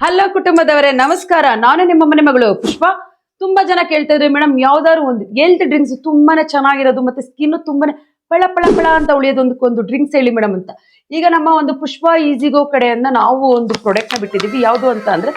Hello ಕುಟುಂಬದವರೇ, ನಮಸ್ಕಾರ. ನಾನು ನಿಮ್ಮ ಮನೆ ಮಗಳು ಪುಷ್ಪ. ತುಂಬಾ ಜನ ಕೇಳ್ತಾ ಇದ್ರು ಮೇಡಮ್ ಯಾವ್ದಾದ್ರು ಒಂದು ಹೆಲ್ತ್ ಡ್ರಿಂಕ್ಸ್ ತುಂಬಾನೇ ಚೆನ್ನಾಗಿರೋದು ಮತ್ತೆ ಸ್ಕಿನ್ ತುಂಬಾನೇ ಪಳ ಪಳ ಪಳ ಅಂತ ಉಳಿಯೋದೊಂದಕ್ಕೊಂದು ಡ್ರಿಂಕ್ಸ್ ಹೇಳಿ ಮೇಡಮ್ ಅಂತ. ಈಗ ನಮ್ಮ ಒಂದು ಪುಷ್ಪ ಈಜಿಗೋ ಕಡೆಯಿಂದ ನಾವು ಒಂದು ಪ್ರಾಡಕ್ಟ್ ಬಿಟ್ಟಿದ್ದೀವಿ. ಯಾವುದು ಅಂತ ಅಂದ್ರೆ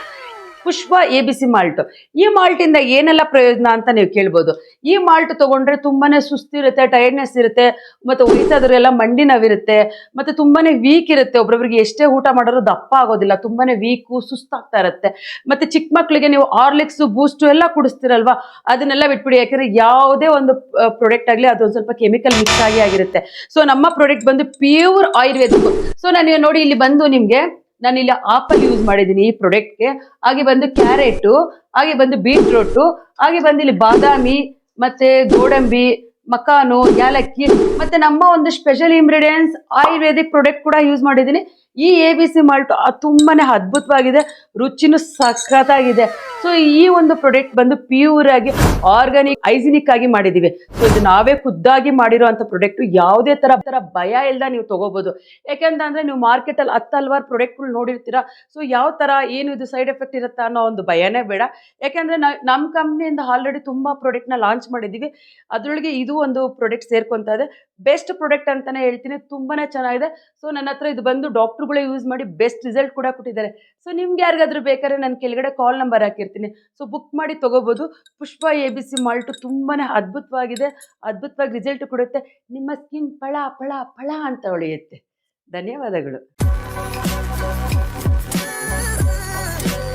Pushpa A B C malt. ಈ ಮಾಲ್ಟ್ ಇಂದ ಏನೆಲ್ಲ ಪ್ರಯೋಜನ ಅಂತ ನೀವು ಕೇಳ್ಬೋದು. ಈ ಮಾಲ್ಟ್ ತಗೊಂಡ್ರೆ ತುಂಬಾನೇ ಸುಸ್ತಿರುತ್ತೆ ಟೈರ್ಡ್ನೆಸ್ ಇರುತ್ತೆ, ಮತ್ತೆ ವಯಸ್ಸಾದವರೆಲ್ಲ ಮಂಡಿ ನೋವಿರುತ್ತೆ, ಮತ್ತೆ ತುಂಬಾನೇ ವೀಕ್ ಇರುತ್ತೆ. ಒಬ್ಬೊಬ್ರಿಗೆ ಎಷ್ಟೇ ಊಟ ಮಾಡಿದ್ರು ದಪ್ಪ ಆಗೋದಿಲ್ಲ, ತುಂಬಾನೇ ವೀಕು ಸುಸ್ತಾಗ್ತಾ ಇರುತ್ತೆ. ಮತ್ತೆ ಚಿಕ್ಕ ಮಕ್ಕಳಿಗೆ ನೀವು ಆರ್ಲಿಕ್ಸ್ ಬೂಸ್ಟ್ ಎಲ್ಲ ಕುಡಿಸ್ತಿರಲ್ವಾ, ಅದನ್ನೆಲ್ಲ ಬಿಟ್ಬಿಡಿ. ಯಾಕಂದ್ರೆ ಯಾವುದೇ ಒಂದು ಪ್ರಾಡಕ್ಟ್ ಆಗಲಿ ಅದೊಂದು ಸ್ವಲ್ಪ ಕೆಮಿಕಲ್ ಮಿಕ್ಸ್ ಆಗಿ ಆಗಿರುತ್ತೆ. ಸೊ ನಮ್ಮ ಪ್ರಾಡಕ್ಟ್ ಬಂದು ಪ್ಯೂರ್ ಆಯುರ್ವೇದಿಕ್ ಸೊ ನಾನು ನೋಡಿ, ಇಲ್ಲಿ ಬಂದು ನಿಮ್ಗೆ ನಾನು ಇಲ್ಲಿ ಆಪಲ್ ಯೂಸ್ ಮಾಡಿದ್ದೀನಿ ಈ ಪ್ರೊಡಕ್ಟ್ಗೆ ಹಾಗೆ ಬಂದು ಕ್ಯಾರೆಟು ಹಾಗೆ ಬಂದು ಬೀಟ್ರೂಟು ಹಾಗೆ ಬಂದು ಇಲ್ಲಿ ಬಾದಾಮಿ, ಮತ್ತೆ ಗೋಡಂಬಿ, ಮಕಾನು, ಯಾಲಕ್ಕಿ, ಮತ್ತೆ ನಮ್ಮ ಒಂದು ಸ್ಪೆಷಲ್ ಇಂಗ್ರೀಡಿಯೆಂಟ್ಸ್ ಆಯುರ್ವೇದಿಕ್ ಪ್ರಾಡಕ್ಟ್ ಕೂಡ ಯೂಸ್ ಮಾಡಿದ್ದೀನಿ. ಈ ಎ ಬಿ ಸಿ ಮಾಲ್ಟು ತುಂಬಾನೇ ಅದ್ಭುತವಾಗಿದೆ. ರುಚಿನೂ ಸಖತ್ತಾಗಿದೆ. ಸೊ ಈ ಒಂದು ಪ್ರಾಡಕ್ಟ್ ಬಂದು ಪ್ಯೂರ್ ಆಗಿ ಆರ್ಗಾನಿಕ್ ಹೈಜಿನಿಕ್ ಆಗಿ ಮಾಡಿದೀವಿ. ಸೊ ಇದು ನಾವೇ ಖುದ್ದಾಗಿ ಮಾಡಿರುವಂತ ಪ್ರಾಡಕ್ಟ್ ಯಾವುದೇ ತರ ತರ ಭಯ ಇಲ್ದ ನೀವು ತಗೋಬಹುದು ಯಾಕೆಂತಂದ್ರೆ ನೀವು ಮಾರ್ಕೆಟ್ ಅಲ್ಲಿ ಹತ್ತು, ಹಲವಾರು ಪ್ರಾಡಕ್ಟ್ಗಳು ನೋಡಿರ್ತೀರಾ. ಸೊ ಯಾವ ತರ ಏನು ಇದು ಸೈಡ್ ಎಫೆಕ್ಟ್ ಇರುತ್ತಾ ಅನ್ನೋ ಒಂದು ಭಯನೇ ಬೇಡ. ಯಾಕೆಂದ್ರೆ ನಮ್ಮ ಕಂಪ್ನಿಯಿಂದ ಆಲ್ರೆಡಿ ತುಂಬಾ ಪ್ರಾಡಕ್ಟ್ನ ಲಾಂಚ್ ಮಾಡಿದೀವಿ. ಅದ್ರೊಳಗೆ ಇದು ಒಂದು ಪ್ರಾಡಕ್ಟ್ ಸೇರ್ಕೊಂತ ಇದೆ. ಬೆಸ್ಟ್ ಪ್ರಾಡಕ್ಟ್ ಅಂತಾನೆ ಹೇಳ್ತೀನಿ. ತುಂಬಾನೇ ಚೆನ್ನಾಗಿದೆ. ಸೊ ನನ್ನ ಹತ್ರ ಇದು ಬಂದು ಡಾಕ್ಟರ್ಗಳೇ ಯೂಸ್ ಮಾಡಿ ಬೆಸ್ಟ್ ರಿಸಲ್ಟ್ ಕೂಡ ಕೊಟ್ಟಿದ್ದಾರೆ. ಸೊ ನಿಮ್ಗೆ ಯಾರಿಗಾದ್ರೂ ಬೇಕಾದ್ರೆ ನಾನು ಕೆಳಗಡೆ ಕಾಲ್ ನಂಬರ್ ಹಾಕಿರ್ತೀನಿ. ಸೊ ಬುಕ್ ಮಾಡಿ ತೊಗೋಬೋದು. Pushpa A B C malt ತುಂಬಾ ಅದ್ಭುತವಾಗಿದೆ. ಅದ್ಭುತವಾಗಿ ರಿಸಲ್ಟ್ ಕೊಡುತ್ತೆ. ನಿಮ್ಮ ಸ್ಕಿನ್ ಫಳ ಫಳ ಫಳ ಅಂತ ಹೊಳೆಯುತ್ತೆ. ಧನ್ಯವಾದಗಳು.